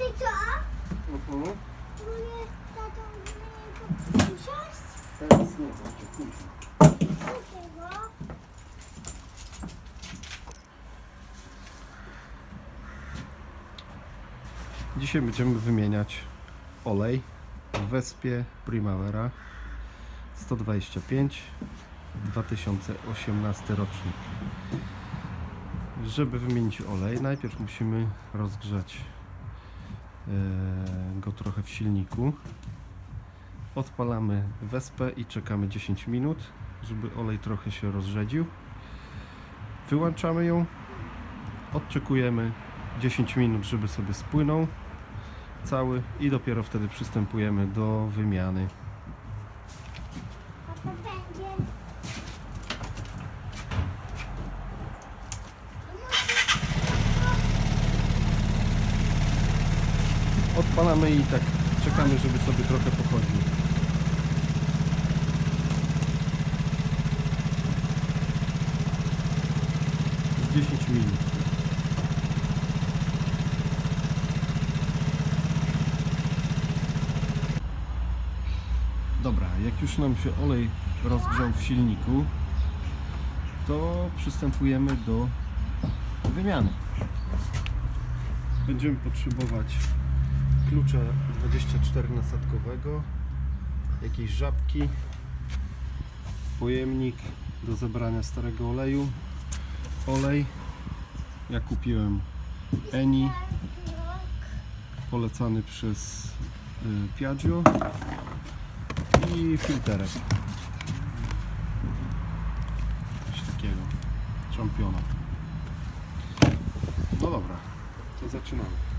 Mamy co? Mhm. Moje tato mnie usiąść? Teraz nie będzie, później. Dlaczego? Dzisiaj będziemy wymieniać olej w Wespie Primavera 125 2018 rocznik. Żeby wymienić olej, najpierw musimy rozgrzać go trochę w silniku. Odpalamy wespę i czekamy 10 minut, żeby olej trochę się rozrzedził. Wyłączamy ją, odczekujemy 10 minut, żeby sobie spłynął cały i dopiero wtedy przystępujemy do wymiany. A to będzie... Odpalamy i tak czekamy, żeby sobie trochę pochodził. Z 10 minut. Dobra, jak już nam się olej rozgrzał w silniku, to przystępujemy do wymiany. Będziemy potrzebować klucza 24 nasadkowego, jakiejś żabki, pojemnik do zebrania starego oleju, olej. Ja kupiłem Eni, polecany przez y, Piaggio i filterek. Coś takiego. Czampiona. No dobra, to zaczynamy.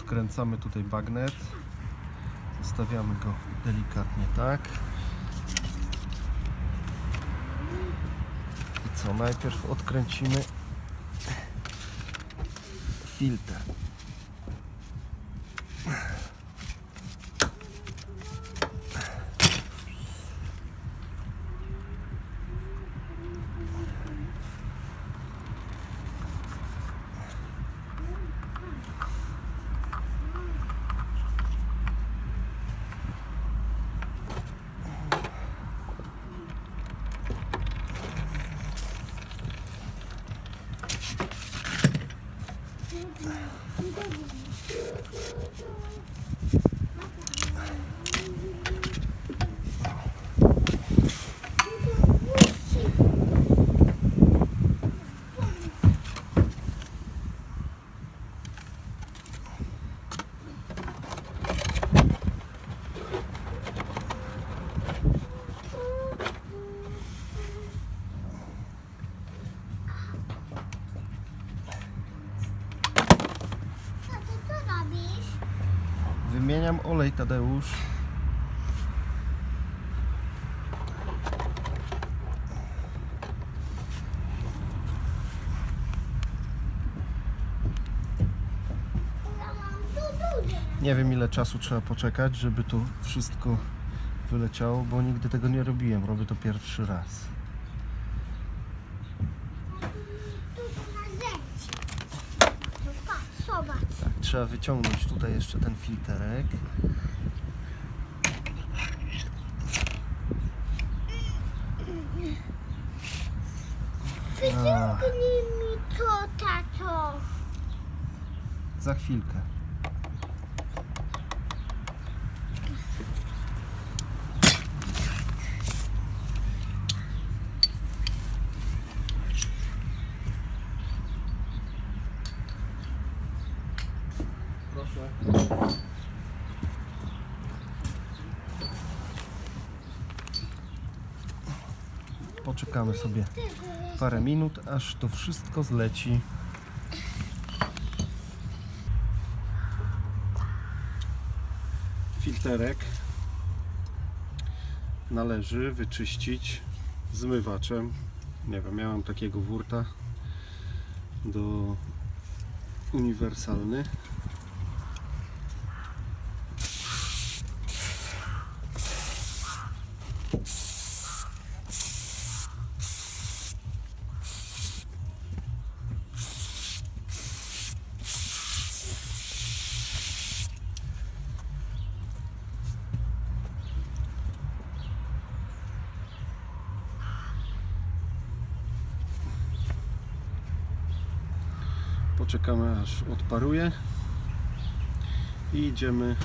Odkręcamy tutaj bagnet. Stawiamy go delikatnie tak. I co? Najpierw odkręcimy filtr. Tato, co robisz? Wymieniam olej Tadeusz. Nie wiem ile czasu trzeba poczekać, żeby to wszystko wyleciało, bo nigdy tego nie robiłem. Robię to pierwszy raz. Tak, trzeba wyciągnąć tutaj jeszcze ten filterek. A, Wyciągnij mi to, tato. za chwilkę. Poczekamy sobie parę minut, aż to wszystko zleci. filterek należy wyczyścić zmywaczem. Nie wiem, miałem takiego wurta do uniwersalny. Poczekamy aż odparuje i idziemy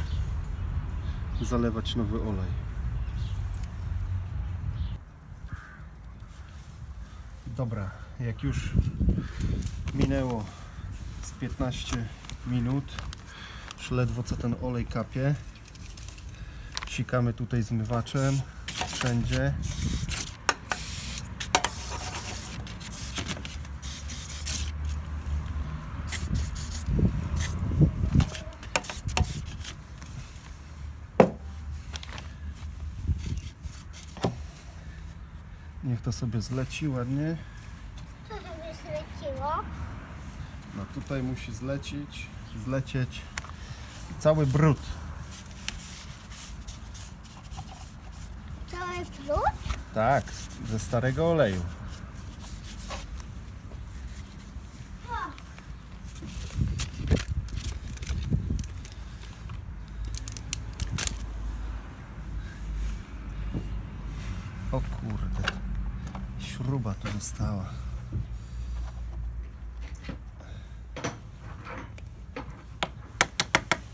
zalewać nowy olej. Dobra, jak już minęło z 15 minut, już ledwo co ten olej kapie. Sikamy tutaj zmywaczem wszędzie. Sobie zleci ładnie. Co sobie zleciło? No tutaj musi zlecić, zlecieć cały brud. Cały brud? Tak, ze starego oleju.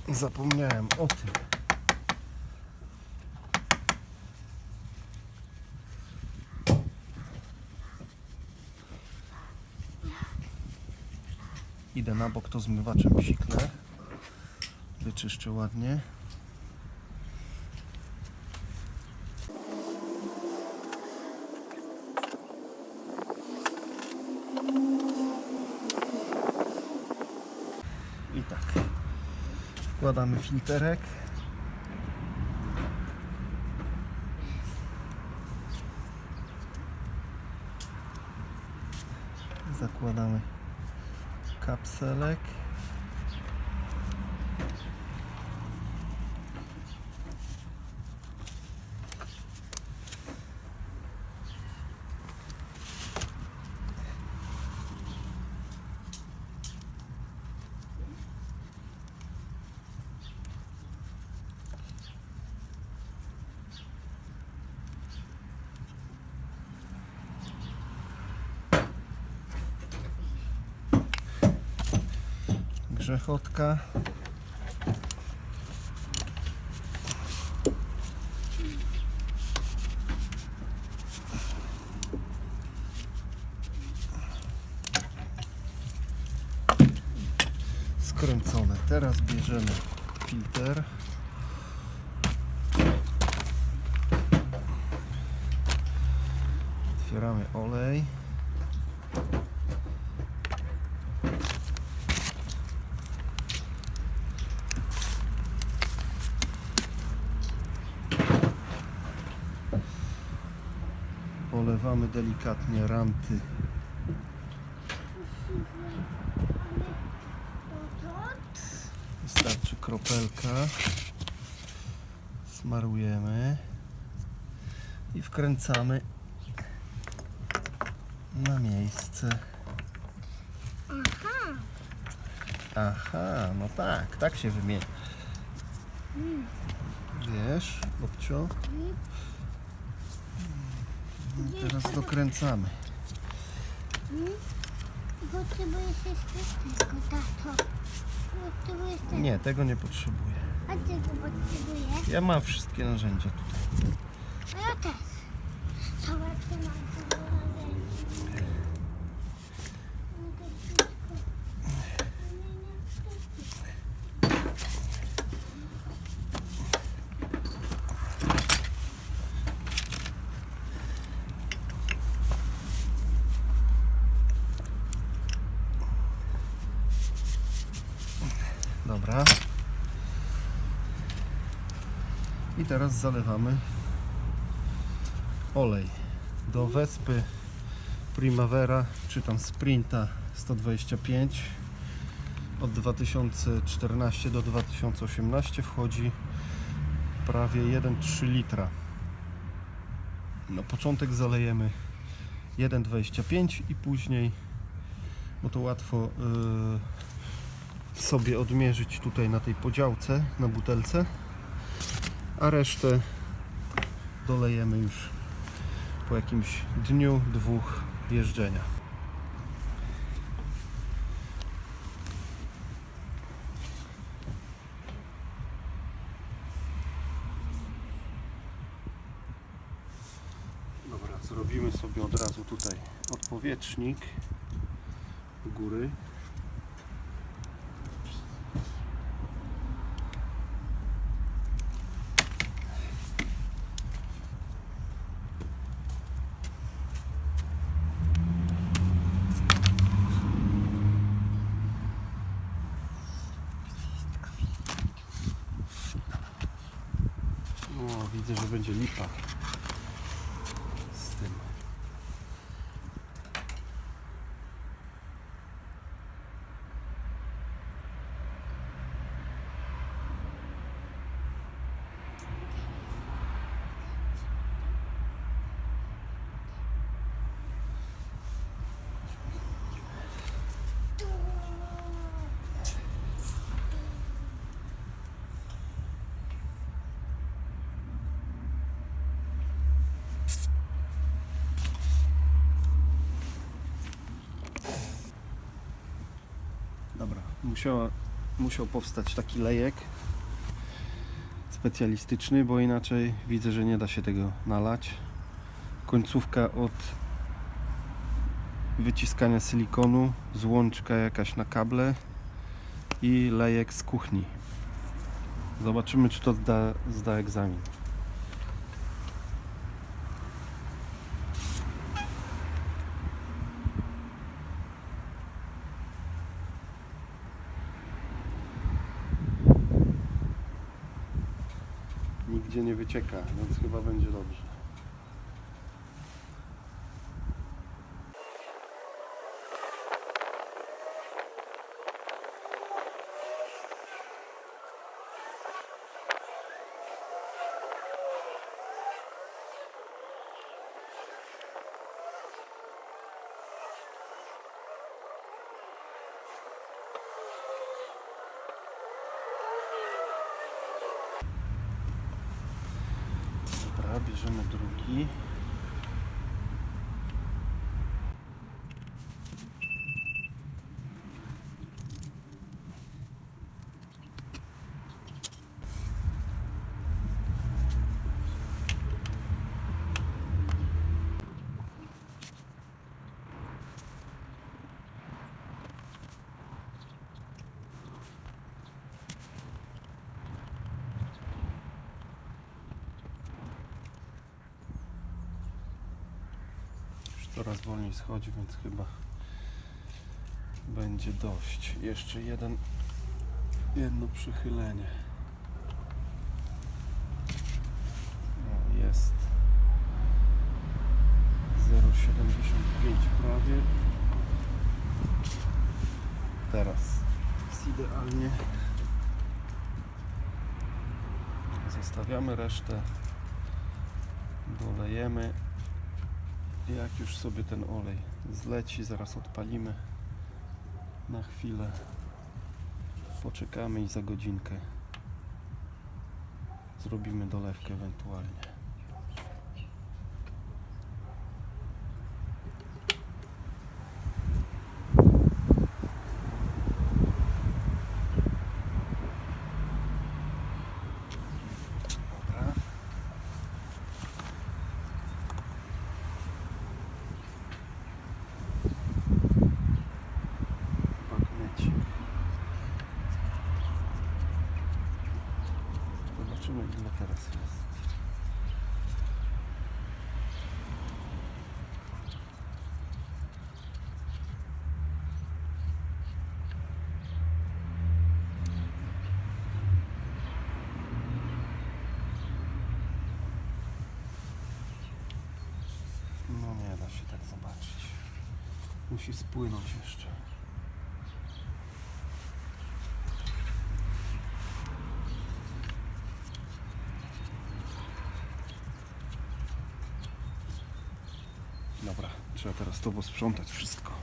Zapomniałem o tym. Idę na bok, to zmywaczem psiknę. Wyczyszczę ładnie. I tak. Wkładamy filterek. Zakładamy kapselek. Grzechotka. Skręcone. Teraz bierzemy filtr. Otwieramy olej. Polewamy delikatnie ranty. Wystarczy kropelka. Smarujemy i wkręcamy na miejsce. Aha, Aha, no tak, tak się wymienia. Wiesz, Bobcio? No, Teraz dokręcamy. potrzebujesz jeszcze tego, tato. Potrzebujesz tego. Nie, tego nie potrzebuję. A ty go potrzebujesz? Ja mam wszystkie narzędzia tutaj. A ja też. Zobacz, co mam Dobra. I teraz zalewamy olej do Wespy Primavera, czy tam Sprinta 125 od 2014 do 2018 wchodzi prawie 1,3 litra. Na początek zalejemy 1,25 i później, bo to łatwo yy, sobie odmierzyć tutaj na tej podziałce, na butelce, a resztę dolejemy już po jakimś dniu, dwóch jeżdżenia. Dobra, zrobimy sobie od razu tutaj odpowietrznik góry. O, widzę, że będzie lipa z tym. Dobra, musiała, musiał powstać taki lejek specjalistyczny, bo inaczej widzę, że nie da się tego nalać. Końcówka od wyciskania silikonu, złączka jakaś na kable i lejek z kuchni. Zobaczymy, czy to zda, zda egzamin. Nigdzie nie wycieka, więc chyba będzie dobrze. Dobra, bierzemy drugi. Już coraz wolniej schodzi, więc chyba będzie dość. Jeszcze jeden, jedno przychylenie. Jest 0,75 prawie. Teraz jest idealnie. Zostawiamy resztę. Dolejemy jak już sobie ten olej zleci, zaraz odpalimy na chwilę. Poczekamy i za godzinkę zrobimy dolewkę ewentualnie. Dobra. Magnecik. Zobaczymy ile teraz jest. Musi spłynąć jeszcze. Dobra, trzeba teraz to posprzątać wszystko.